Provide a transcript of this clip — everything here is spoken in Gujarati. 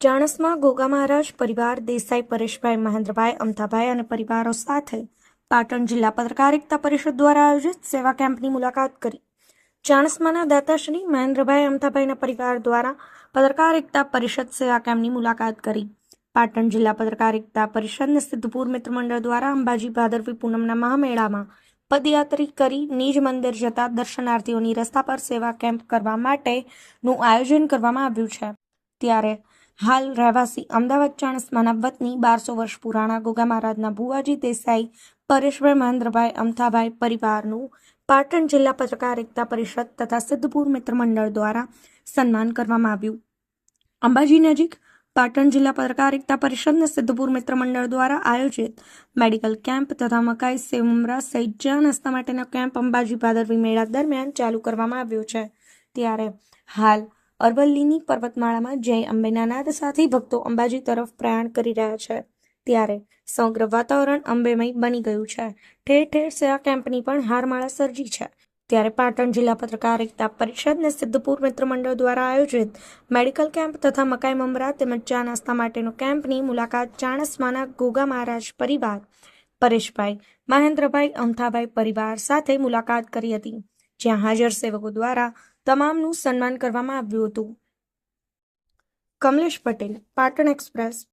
ચાણસ્મા ગોગા મહારાજ, પરિવાર દેસાઈ, પરેશભાઈ, મહેન્દ્રભાઈ, અમથાભાઈ અને પરિવારો સાથે પાટણ જિલ્લા પત્રકારિતા પરિષદ દ્વારા આયોજિત સેવા કેમ્પની મુલાકાત કરી. ચાણસમાના દાતાશ્રી મહેન્દ્રભાઈ અમથાભાઈના પરિવાર દ્વારા પત્રકારિતા પરિષદ સેવા કેમ્પની મુલાકાત કરી. પાટણ જિલ્લા પત્રકારિતા પરિષદને સિદ્ધપુર મિત્ર મંડળ દ્વારા અંબાજી ભાદરવી પૂનમના મહામેળામાં પદયાત્રી કરી નિજ મંદિર જતા દર્શનાર્થીઓની રસ્તા પર સેવા કેમ્પ કરવા માટેનું આયોજન કરવામાં આવ્યું છે. ત્યારે હાલ રહેવાસી અમદાવાદ ચાણસ્માના વતની બારસો વર્ષ પુરાણા ગોગા મહારાજના ભુવાજી દેસાઈ, પરેશભાઈ મહેન્દ્રભાઈ અમથાભાઈ પરિવારનું પાટણ જિલ્લા પત્રકારિતા પરિષદ તથા સિદ્ધપુર મિત્ર મંડળ દ્વારા સન્માન કરવામાં આવ્યું. અંબાજી નજીક પાટણ જિલ્લા પત્રકારિતા પરિષદને સિદ્ધપુર મિત્ર મંડળ દ્વારા આયોજિત મેડિકલ કેમ્પ તથા મકાઈ સેવમરા સહિત જ્યાં નાસ્તા માટેનો કેમ્પ અંબાજી ભાદરવી મેળા દરમિયાન ચાલુ કરવામાં આવ્યો છે. ત્યારે હાલ અરવલ્લીની પર્વતમાળામાં જય અંબેના નાદ સાથે ભક્તો અંબાજી તરફ પ્રયાણ કરી રહ્યા છે. ત્યારે સમગ્ર વાતાવરણ અંબેમય બની ગયું છે. ઠેર ઠેર સેવા કેમ્પની પણ હારમાળા સર્જી છે. ત્યારે પાટણ જિલ્લા પત્રકાર એકતા પરિષદ પરિષદને સિદ્ધપુર મિત્ર મંડળ દ્વારા આયોજિત મેડિકલ કેમ્પ તથા મકાઈ મમરા તેમજ ચા નાસ્તા માટેનો કેમ્પની મુલાકાત ચાણસમાના ગોગા મહારાજ પરિવાર, પરેશભાઈ, મહેન્દ્રભાઈ અમથાભાઈ પરિવાર સાથે મુલાકાત કરી હતી. જ્યાં હાજર સેવકો દ્વારા તમામનું સન્માન કરવામાં આવ્યું હતું. કમલેશ પટેલ પાટણ એક્સપ્રેસ.